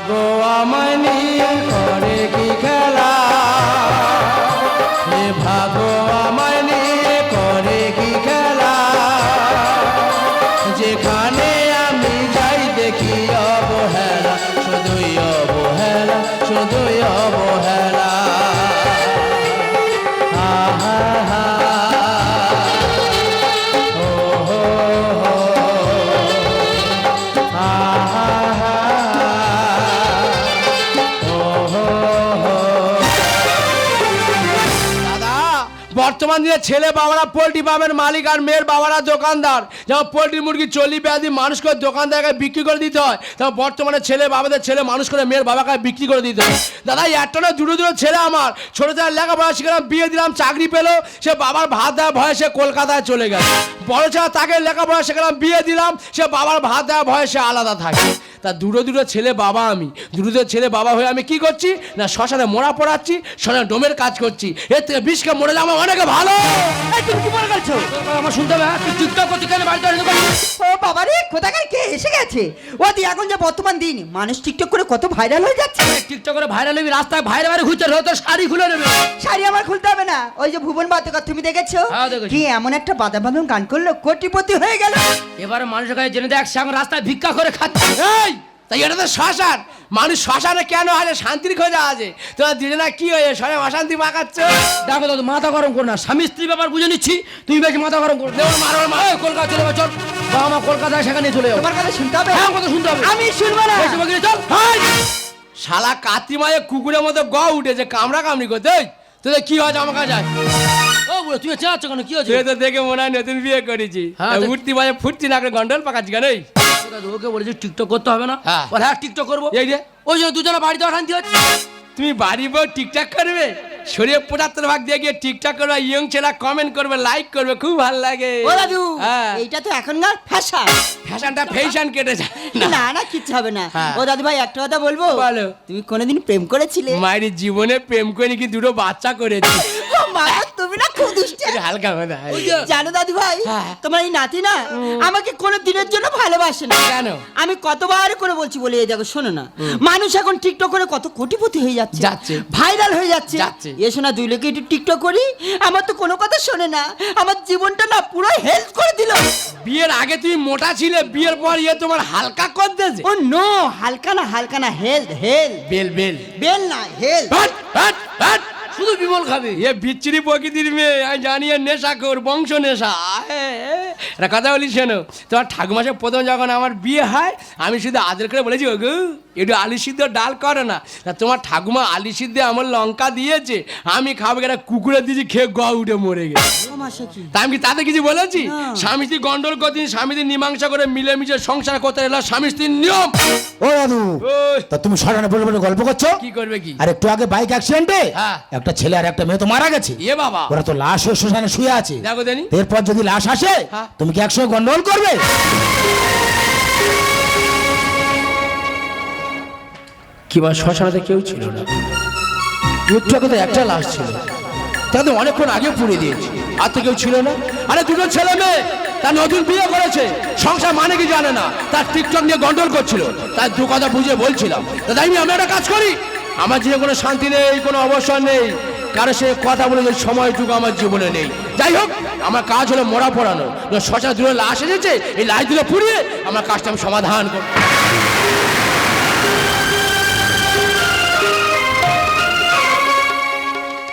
ভাগ্য বর্তমান দিনে ছেলে বাবারা পোলট্রি পাবেন মালিক আর মেয়ের বাবারা দোকানদার। যেমন পোলট্রি মুরগি, চল্লি ব্যাধি মানুষ করে দোকানদারকে বিক্রি করে দিতে হয়, তেমন বর্তমানে ছেলে বাবাদের ছেলে মানুষ করে মেয়ের বাবাকে বিক্রি করে দিতে হয়। দাদা একটা না দুটো দুটো ছেলে আমার। ছোটো ছেলে লেখাপড়া শিখলাম বিয়ে দিলাম, চাকরি পেল, সে বাবার ভাত দেওয়া ভয়ে সে কলকাতায় চলে গেল বড় ছেলে তাকে লেখাপড়া শিখলাম বিয়ে দিলাম, সে বাবার ভাত দেওয়া ভয়ে সে আলাদা থাকে। তা দুটো দুটো ছেলে বাবা আমি। দুটো দুটো ছেলে বাবা হয়ে আমি কি করছি? না শ্মশানে মোড়া পড়াচ্ছি শ্মশানে ডোমের কাজ করছি। এর থেকে বিষকে মরে যাওয়া অনেকে ভালো। তুমি কি মনে করছ? আমার শুনতে হবে হ্যাঁ? তুই টিকটক করছি কেন বাড়িতে ও বাবা রে কোথাকার কে এসে গেছে? ও দি এখন যে বর্তমান দিন মানুষ টিকটক করে কত ভাইরাল হয়ে যাচ্ছে। টিকটক করে ভাইরাল হবি রাস্তায় ভাইরে ভাইরে ঘুরতে হতো শাড়ি খুলে নেবে। শাড়ি আমার খুলতে হবে না। ওই যে ভুবন বাতকার তুমি দেখেছ? হ্যাঁ, কি এমন একটা বাদা বাঁধন গান করল? কোটিপতি হয়ে গেল। এবারে মানুষের কাছে জেনে দেখ সে এখন রাস্তায় ভিক্ষা করে খাচ্ছে। এই তাই এটা তো শ্মশান। মানুষ শ্মশানে কেন আছে শান্তির খোঁজা আছে তোরা দুজনা কি হয়ে সবাই অশান্তি পাকাচ্ছ। দেখো তো মাথা গরম করো না। স্বামী স্ত্রী ব্যাপার বুঝে নিচ্ছি। তুমি বেশি মাথা গরম করো দেওয়ার মারো মা। কলকাতা চলে যাবে, চল। বাবা মা কলকাতায় সেখানে চলে যাব তোমার কথা শুনতে হবে? হ্যাঁ কথা শুনতে হবে। আমি শুনব না। চল। হাই! শালা কাতি মায়ে কুকুরের মতো গ উঠেছে কামড়া কামড়ি করতে তোদের কি হয়েছে আমার কাছে তুই চেয়াচ্ছ কেন? কি তুই দেখে মনে হয় নতুন বিয়ে করেছি। হ্যাঁ, উঠতি বাজে ফুটতি না করে গন্ডল পাকাচ্ছি কেন? ওকে বলেছি টিকটক করতে হবে না। হ্যাঁ। বলে হ্যাঁ টিকটক করব। এই যে। ওই জন্য দুজনে বাড়িতে অশান্তি হচ্ছে। তুমি বাড়ি বউ টিকটাক করবে? শরীরে পঁচাত্তর ভাগ দিয়ে গিয়ে টিকটাক করবে ইয়ং ছেলে কমেন্ট করবে লাইক করবে খুব ভালো লাগে। ও দাদু হ্যাঁ। এইটা তো এখনকার ফ্যাশন ফ্যাশনটা ফ্যাশন কেটে যায়। না না কিচ্ছু হবে না। হ্যাঁ। ও দাদু ভাই একটা কথা বলব? বলো। তুমি কোনোদিন প্রেম করেছিলে? মায়ের জীবনে প্রেম করে কি দুটো বাচ্চা করেছি। হালকা হয় ওই যে। জানো দাদু ভাই। তোমার এই নাতি না আমাকে কোনো দিনের জন্য ভালোবাসে না। কেন? আমি কতবার করে বলছি বলে এই দেখো শোনো না। মানুষ এখন টিকটক করে কত কোটিপতি হয়ে যাচ্ছে। যাচ্ছে। ভাইরাল হয়ে যাচ্ছে। যাচ্ছে। এসো না দুই লোকে একটু টিকটক করি আমার তো কোনো কথা শোনে না। আমার জীবনটা না পুরো হেল্প করে দিল। বিয়ের আগে তুমি মোটা ছিলে বিয়ের পর ইয়ে তোমার হালকা কর দিয়েছে ও নো হালকা না হালকা না হেলথ হেলথ বেল বেল। বেল না হেলথ হাট, হাট, হাট। শুধু বিমল খাবে? এ বিচ্ছিরি প্রকৃতির মেয়ে আমি জানি আর নেশা কর বংশ নেশা। এ, এ, একটা কথা বলি শোনো তোমার ঠাকুমাসে প্রথম যখন আমার বিয়ে হয় আমি শুধু আদর করে বলেছি ওগু একটু আলু সিদ্ধ ডাল করে না। তা তোমার ঠাকুমা আলু সিদ্ধে আমার লঙ্কা দিয়েছে আমি খাব একটা কুকুরে দিয়েছি খেয়ে গ উঠে মরে গেছে। তা আমি কি তাতে কিছু বলেছি? স্বামী স্ত্রী গন্ডল করতেন স্বামী স্ত্রী মীমাংসা করে মিলেমিশে সংসার করতে এলো স্বামী স্ত্রীর নিয়ম। ও দাদু তা তুমি সরানো বলে বলে গল্প করছ? কি করবে কি? আর একটু আগে বাইক অ্যাক্সিডেন্টে হ্যাঁ। একটা ছেলে আর একটা মেয়ে তো মারা গেছে। এ বাবা। ওরা তো লাশ হয়ে শ্মশানে শুয়ে আছে। দেখো দেনি। এরপর যদি লাশ আসে হ্যাঁ। তুমি কি একসঙ্গে গন্ডগোল করবে? কিংবা শ্মশানেতে কেউ ছিল না? একটু আগে তো একটা লাশ ছিল। তাদের অনেকক্ষণ আগে পুড়ে দিয়েছে। আর তো কেউ ছিল না। আরে দুটো ছেলে মেয়ে, তার নতুন বিয়ে করেছে। সংসার মানে কি জানে না। তার টিকটক নিয়ে গন্ডল করছিল। তার দু কথা বুঝে বলছিলাম। তাই আমি একটা কাজ করি। আমার জীবনে কোনো শান্তি নেই, কোনো অবসর নেই। কারও সে কথা বলে যে সময়টুকু আমার জীবনে নেই। যাই হোক, আমার কাজ হলো মরা পড়ানো। শশা দূরে লাশ এসেছে, এই লাশ দুটো পুড়িয়ে আমার কাজটা আমি সমাধান করব।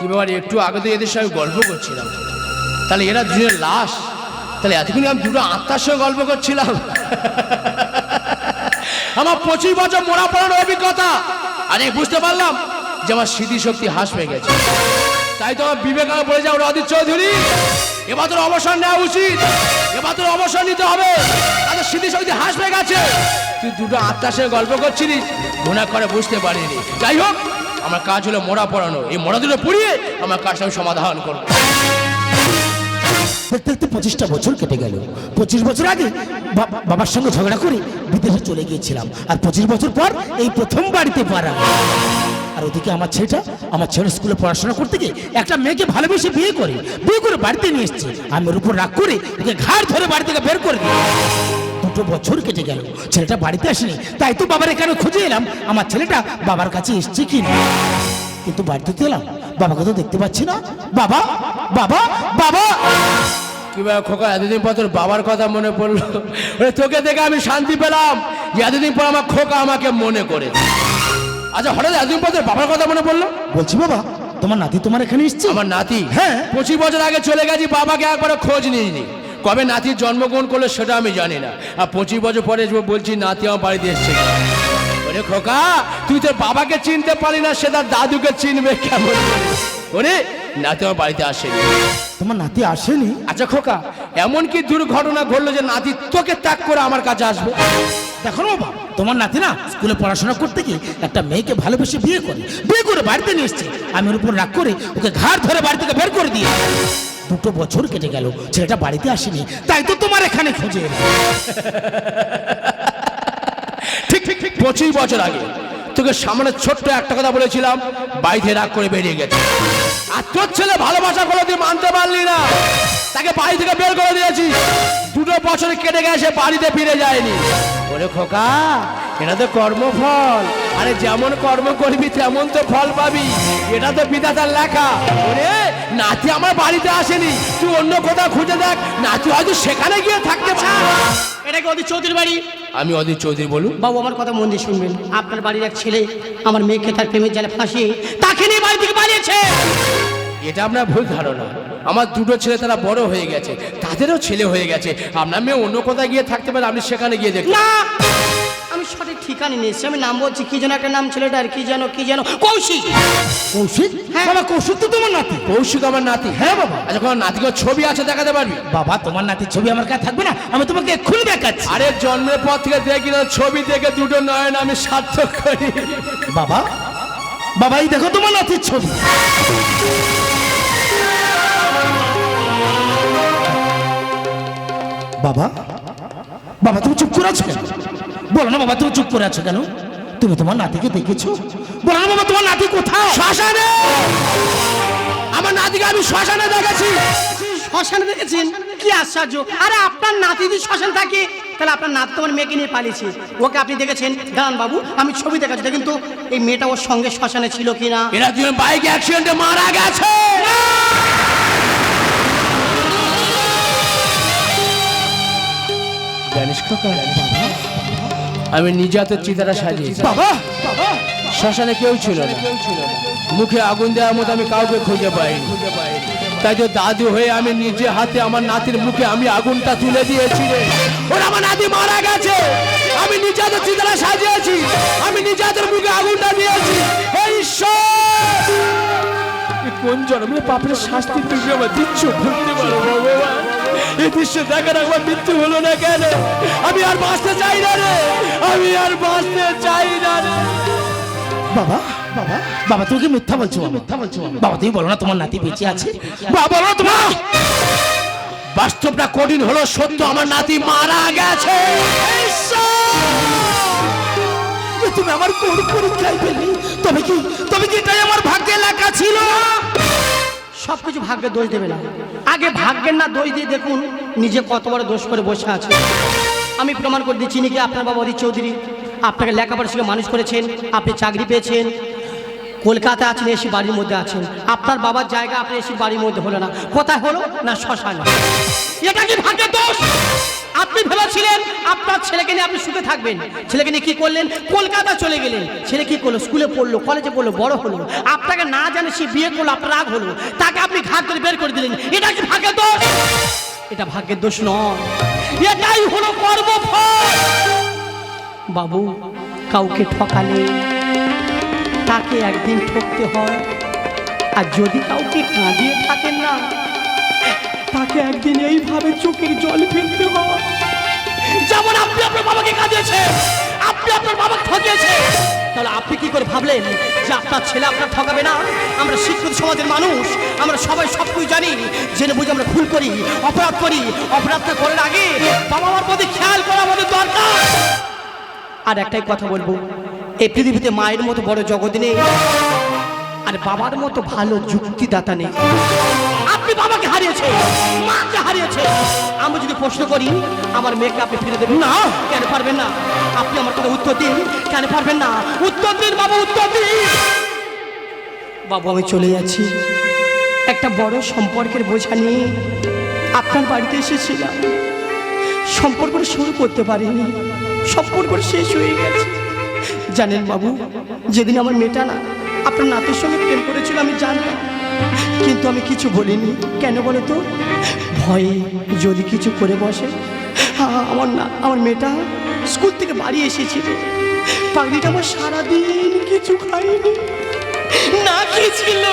কি একটু আগে তো এদের সঙ্গে গল্প করছিলাম। তাহলে এরা দুজনের লাশ? তাহলে এতক্ষণ আমি দুটো আত্মার সঙ্গে গল্প করছিলাম। আমার পঁচিশ বছর মোড়া পড়ানোর অভিজ্ঞতা। আরে, বুঝতে পারলাম যে আমার স্মৃতিশক্তি হ্রাস পেয়ে গেছে। তাই তো আমার বিবেকানন্দ বলে যাও, রদিত চৌধুরী। এবার তোর অবসর নেওয়া উচিত। এবার তোর অবসর নিতে হবে। তাদের স্মৃতিশক্তি হ্রাস পেয়ে গেছে। তুই দুটো আত্মার সঙ্গে গল্প করছিলিস গুণা করে বুঝতে পারিনি। যাই হোক আমার কাজ হলো মোড়া পড়ানো। এই মোড়া দুটো পড়িয়ে আমার কাজটা আমি সমাধান করব। দেখতে দেখতে পঁচিশটা বছর কেটে গেল। পঁচিশ বছর আগে বাবার সঙ্গে ঝগড়া করে বিদেশে চলে গিয়েছিলাম। আর পঁচিশ বছর পর এই প্রথম বাড়িতে পারা আর ওদিকে আমার ছেলেটা আমার ছেলে স্কুলে পড়াশোনা করতে গিয়ে একটা মেয়েকে ভালোবেসে বিয়ে করে বিয়ে করে বাড়িতে নিয়ে এসছে। আমি ওর উপর রাগ করে ওকে ঘাড় ধরে বাড়ি থেকে বের করে দিই দুটো বছর কেটে গেল। ছেলেটা বাড়িতে আসেনি তাই তো বাবার এখানে খুঁজে এলাম। আমার ছেলেটা বাবার কাছে এসছে কি না কিন্তু বাড়িতে তো এলাম বাবাকে তো দেখতে পাচ্ছি না। বাবা বাবা বাবা! কীভাবে খোকা এতদিন পর তোর বাবার কথা মনে পড়ল? তোকে দেখে আমি শান্তি পেলাম যে এতদিন পর আমার খোকা আমাকে মনে করে। আচ্ছা হঠাৎ এতদিন পর তোর বাবার কথা মনে পড়ল? বলছি বাবা তোমার নাতি তোমার এখানে এসছে? আমার নাতি? হ্যাঁ। পঁচিশ বছর আগে চলে গেছি বাবাকে একবার খোঁজ নিইনি। কবে নাতির জন্মগ্রহণ করল সেটা আমি জানি না। আর পঁচিশ বছর পরে বলছি নাতি আমার বাড়িতে এসছে। ওরে খোকা তুই তোর বাবাকে চিনতে পারি না সে তার দাদুকে চিনবে কেমন ওরে নাতি আমার বাড়িতে আসেনি। তোমার নাতি আসেনি? আচ্ছা খোকা এমন কি দুর্ঘটনা ঘটলো যে নাতি তোকে ত্যাগ করে আমার কাছে আসবে? দেখো না বাবা তোমার নাতি না স্কুলে পড়াশোনা করতে গিয়ে একটা মেয়েকে ভালোবেসে বিয়ে করে বিয়ে করে বাড়িতে নিয়ে এসছে। আমি ওর উপর রাগ করে ওকে ঘাড় ধরে বাড়ি থেকে বের করে দিয়ে দুটো বছর কেটে গেল, ছেলেটা বাড়িতে আসেনি, তাই তো তোমার এখানে খুঁজে। ঠিক ঠিক ঠিক, পঁচিশ বছর আগে তোকে সামনে ছোট্ট একটা কথা বলেছিলাম, বাড়িতে রাগ করে বেরিয়ে গেছে। আর তোর ছেলে ভালোবাসা করে তুই মানতে পারলি না। তাকে বাড়ি থেকে বের করে দিয়েছি। দুটো বছর কেটে গেছে, বাড়িতে ফিরে যায়নি। ওরে খোকা, এটা তো কর্মফল। আরে যেমন কর্ম করবি তেমন তো ফল পাবি। এটা তো বিধাতার লেখা। ওরে নাতি আমার বাড়িতে আসেনি। তুই অন্য কোথাও খুঁজে দেখ। নাতি হয়তো সেখানে গিয়ে থাকতে এটা কি অধীর চৌধুরীর বাড়ি? আমি অধীর চৌধুরী বলুন। বাবু আমার কথা মন দিয়ে শুনবেন। আপনার বাড়ির এক ছেলে আমার মেয়েকে তার প্রেমের জালে ফাঁসিয়ে তাকে নিয়ে বাড়ি থেকে পালিয়েছে। এটা আপনার ভুল ধারণা। আমার দুটো ছেলে তারা বড় হয়ে গেছে। তাদেরও ছেলে হয়ে গেছে। আপনার মেয়ে অন্য কোথায় গিয়ে থাকতে পারে আপনি সেখানে গিয়ে দেখুন। না! আমি সঠিক ঠিকানা নিয়েছি। আমি নাম বলছি কি যেন একটা নাম ছেলেটার কি যেন কি যেন। কৌশিক! কৌশিক? হ্যাঁ। বাবা কৌশিক তো তোমার নাতি। কৌশিক আমার নাতি। হ্যাঁ বাবা। আচ্ছা কোনো নাতিকে ছবি আছে দেখাতে পারবি? বাবা তোমার নাতির ছবি আমার কাছে থাকবে না। আমি তোমাকে এক্ষুনি দেখাচ্ছি। আরে জন্মের পর থেকে দেখি না ছবি দেখে দুটো নয়ন আমি সার্থক করি। বাবা বাবা এই দেখো তোমার নাতির ছবি। বাবা বাবা তুমি চুপ করে আছো বলো না বাবা তুমি চুপ করে আছো কেন? তুমি তোমার নাতিকে দেখেছ? বলো না বাবা তোমার নাতি কোথায়? শ্মশানে! আমার নাতিকে আমি শ্মশানে দেখেছি। শ্মশানে দেখেছেন? কি আশ্চর্য! আরে আপনার নাতি যদি শ্মশান থাকে তাহলে আপনার নাতি তোমার মেয়েকে নিয়ে পালিয়েছে। ওকে আপনি দেখেছেন? দাঁড়ান বাবু আমি ছবি দেখাচ্ছি। দেখেন তো এই মেয়েটা ওর সঙ্গে শ্মশানে ছিল কিনা? এরা দুজন বাইক অ্যাক্সিডেন্টে মারা গেছে! জানিস আমি নিজে হাতের চিতারা সাজিয়েছি। বাবা! শ্মশানে কেউ ছিল না। মুখে আগুন দেওয়ার মতো আমি কাউকে খুঁজে পাইনি। তাই যে দাদু হয়ে আমি নিজে হাতে আমার নাতির মুখে আমি আগুনটা তুলে দিয়েছি রে। ওরা আমার নাতি মারা গেছে। আমি নিজে হাতে চিতারা সাজিয়েছি। আমি নিজে হাতের মুখে আগুনটা দিয়েছি। কোন জন্মের পাপের শাস্তি তুমি আমার দিচ্ছ? বলতে পারো ভগবান। এই দৃশ্য দেখার আমার মৃত্যু হলো না কেন? আমি আর বাঁচতে চাই না রে। আমি আর বাঁচতে চাই না রে। বাবা বাবা বাবা তুমি কি মিথ্যা বলছো? মিথ্যা বলছো বাবা? তুমি বলো না তোমার নাতি বেঁচে আছে। বাবা বলো তোমার বাস্তবটা কঠিন হলো সত্য আমার নাতি মারা গেছে। তুমি আমার কোন পরীক্ষায় পেলে? তবে কি তবে কি এটাই আমার ভাগ্যে লেখা ছিল? সব কিছু দোষ দেবে না। আগে ভাগ্যের না দোষ দিয়ে দেখুন, নিজে কত বড় দোষ করে বসে আছে। আমি প্রমাণ করে দিচ্ছি নাকি আপনার বাবা অরিত চৌধুরী? আপনাকে লেখাপড়া শিখে মানুষ করেছেন, আপনি চাকরি পেয়েছেন কলকাতা আছেন, এসে বাড়ির মধ্যে আছেন। আপনার বাবার জায়গা আপনি এসে বাড়ির মধ্যে হলো না। কোথায় হলো? না শ্মশান। এটা কি ভাগ্যের দোষ? আপনি ভেবেছিলেন আপনার ছেলেকে নিয়ে আপনি সুখে থাকবেন। ছেলেকে নিয়ে কি করলেন? কলকাতা চলে গেলেন। ছেলে কি করল? স্কুলে পড়ল কলেজে পড়ল, বড় হলো। আপনাকে না জানে সে বিয়ে করল, আপনার রাগ হলো। তাকে আপনি ঘাট করে বের করে দিলেন। এটা কি ভাগ্যের দোষ? এটা ভাগ্যের দোষ নয়। এটাই হলো কর্মফল। বাবু, কাউকে ঠকালে তাকে একদিন ঠকতে হয়। আর যদি কাউকে কাঁদিয়ে থাকেন না, তাকে একদিন এইভাবে চোখের জল ফেলতে হয়। যেমন আপনি আপনার বাবাকে কাঁদিয়েছেন আপনি আপনার বাবাকে ঠকিয়েছে, তাহলে আপনি কি করে ভাবলেন যে আপনার ছেলে আপনার ঠকাবে না? আমরা শিক্ষিত সমাজের মানুষ, আমরা সবাই সব কিছু জানি, জেনে বুঝে আমরা ভুল করি, অপরাধ করি। অপরাধটা করার আগে বাবা মার প্রতি খেয়াল করা আমাদের দরকার। আর একটাই কথা বলব এই পৃথিবীতে মায়ের মতো বড় জগৎ নেই, আর বাবার মতো ভালো যুক্তিদাতা নেই। আপনি বাবাকে হারিয়েছে। মাকে হারিয়েছে। আমি যদি প্রশ্ন করি, আমার মেয়েকে আপনি ফিরে দেবেন না? কেন পারবেন না? আপনি আমার কথা উত্তর দিন? কেন পারবেন না? উত্তর দিন, বাবা, উত্তর দিন। বাবু, আমি চলে যাচ্ছি। একটা বড় সম্পর্কের বোঝা নিয়ে আপনার বাড়িতে এসেছিলাম। সম্পর্ক শুরু করতে পারিনি। সম্পর্ক শেষ হয়ে গেছে। জানেন বাবু, যেদিন আমার মেয়েটা না, আপনার নাতের সঙ্গে প্রেম করেছিল, আমি জানতাম কিন্তু আমি কিছু বলিনি। কেন বলে তো? ভয়ে যদি কিছু করে বসে। আমার না আমার মেয়েটা স্কুল থেকে বাড়ি এসেছিল। পাগড়িটা আমার সারাদিন কিছু খাইনি না খেয়েছিল।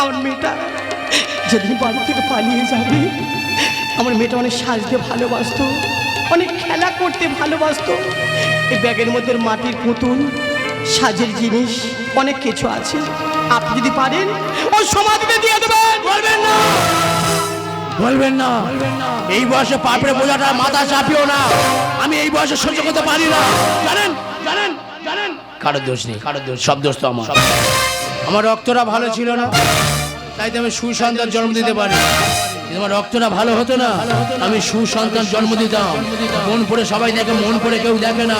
আমার মেয়েটা যেদিন বাড়ি থেকে পালিয়ে যাবে, আমার মেয়েটা অনেক সাজতে ভালোবাসতো, অনেক খেলা করতে ভালোবাসতো। এই ব্যাগের মধ্যে মাটির পুতুল, সাজের জিনিস, অনেক কিছু আছে। আপনি যদি পারেন ওই সমাজকে দিয়ে দেবেন। বলবেন না। বলবেন না। এই বয়সে পাপড়ে বোঝাটা মাথা চাপিও না। আমি এই বয়সে সহ্য করতে পারি না। জানেন জানেন জানেন। কারোর দোষ নেই। কারোর দোষ সব দোষ তো আমার। আমার রক্তটা ভালো ছিল না তাই তো আমি সুসন্তান জন্ম দিতে পারি আমার রক্তটা ভালো হতো না। আমি সুসন্তান জন্ম দিতাম। মন পড়ে সবাই দেখে, মন পড়ে কেউ দেখে না।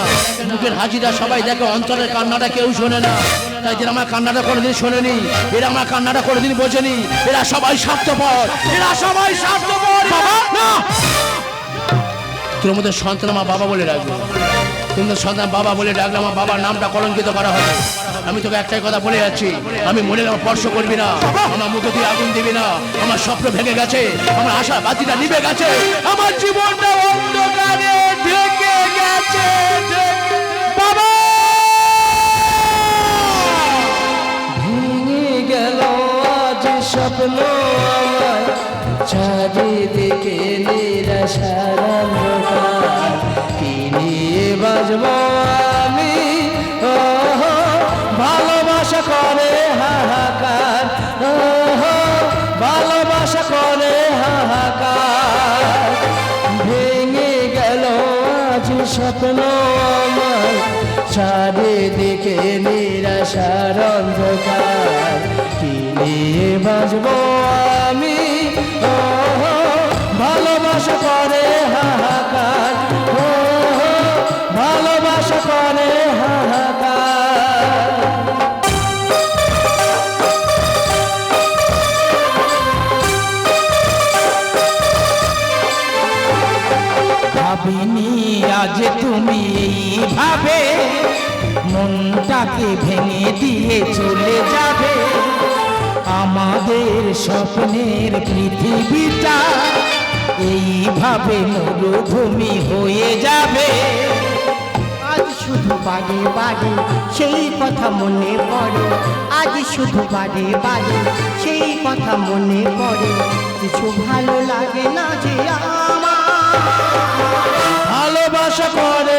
মুখের হাজিরা সবাই দেখে, অন্তরের কান্নাটা কেউ শোনে না। তাই যেন আমার কান্নাটা কোনোদিন শোনেনি। এরা আমার কান্নাটা কোনোদিন বোঝেনি। এরা সবাই স্বার্থপর। এরা সবাই স্বার্থপর। বাবা তোর মধ্যে সন্তান আমার বাবা বলে রাখবে তোমাদের সন্তান বাবা বলে ডাকলে আমার বাবার নামটা কলঙ্কিত করা হবে। আমি তোকে একটাই কথা বলে যাচ্ছি। আমি মনে স্পর্শ করবি না। আমার মুখে দিয়ে আগুন দিবি না। আমার স্বপ্ন ভেঙে গেছে। আমার আশা বাতিটা নিভে গেছে। আমার জীবনটা অন্ধকারে ঢেকে গেছে। গেল স্বপ্ন চারিদিকে নিরাশার নিয়ে বাজব চারিদিকে নিরাশার অন্ধকার। কি নিয়ে বাজব আমি? ভালোবাসা করে হাহাকার। ও ভালোবাসা করে হাহাকার। ভাবিনি আজ তুমি এইভাবে মনটাকে ভেঙে দিয়ে চলে যাবে। আমাদের স্বপ্নের পৃথিবীটা এইভাবে মরুভূমি হয়ে যাবে। আজ শুধু বাড়ি বাড়ি সেই কথা মনে পড়ে। আজ শুধু বাড়ি বাড়ি সেই কথা মনে পড়ে। কিছু ভালো লাগে না যে আমার। ভালোবাসা করে